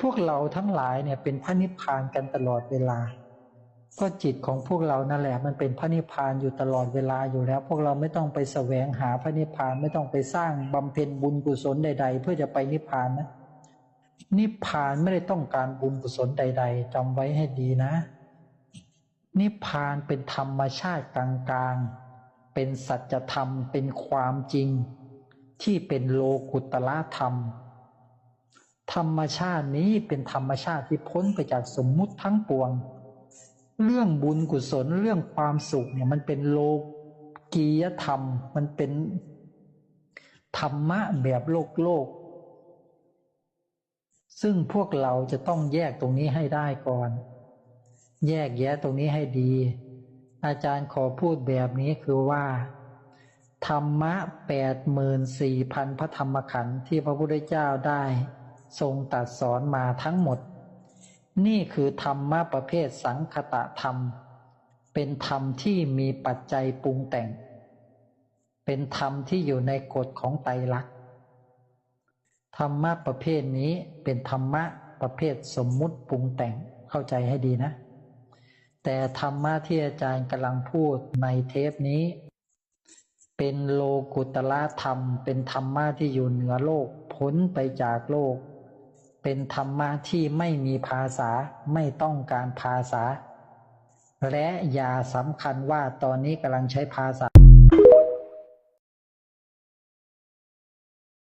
พวกเราทั้งหลายเนี่ยเป็นพระนิพพานกันตลอดเวลา ก็จิตของพวกเรานั่นแหละ มันเป็นพระนิพพานอยู่ตลอดเวลาอยู่แล้ว พวกเราไม่ต้องไปแสวงหาพระนิพพานไม่ต้องไปสร้างบำเพ็ญบุญกุศลใด ๆ เพื่อจะไปนิพพานนะ นิพพานไม่ได้ต้องการบุญกุศลใด ๆจำไว้ให้ดีนะ นิพพานเป็นธรรมชาติกลางๆ เป็นสัจธรรมเป็นความจริง ที่เป็นโลกุตละธรรม ธรรมชาตินี้เป็นธรรมชาติที่พ้นไปจากสมมุติทั้งปวง เรื่องบุญกุศลเรื่องความสุขเนี่ยมันเป็นโลกียธรรม มันเป็นธรรมะแบบโลกโลก ซึ่งพวกเราจะต้องแยกตรงนี้ให้ได้ก่อน แยกแยะตรงนี้ให้ดี อาจารย์ขอพูดแบบนี้คือว่า ธรรมะแปดหมื่นสี่พันพระธรรมขันธ์ที่พระพุทธเจ้าได้ ทรงตัดสอนมาทั้งหมด นี่คือธรรมะประเภทสังคตะธรรม เป็นธรรมที่มีปัจจัยปรุงแต่ง เป็นธรรมที่อยู่ในกฎของไตรลักษณ์ธรรมะประเภทนี้เป็นธรรมะประเภทสมมุติปรุงแต่งเข้าใจให้ดีนะ แต่ธรรมะที่อาจารย์กำลังพูดในเทปนี้ เป็นโลกุตละธรรม เป็นธรรมะที่อยู่เหนือโลกพ้นไปจากโลก เป็นธรรมะที่ไม่มีภาษาไม่ต้องการภาษา และอย่าสำคัญว่าตอนนี้กำลังใช้ภาษา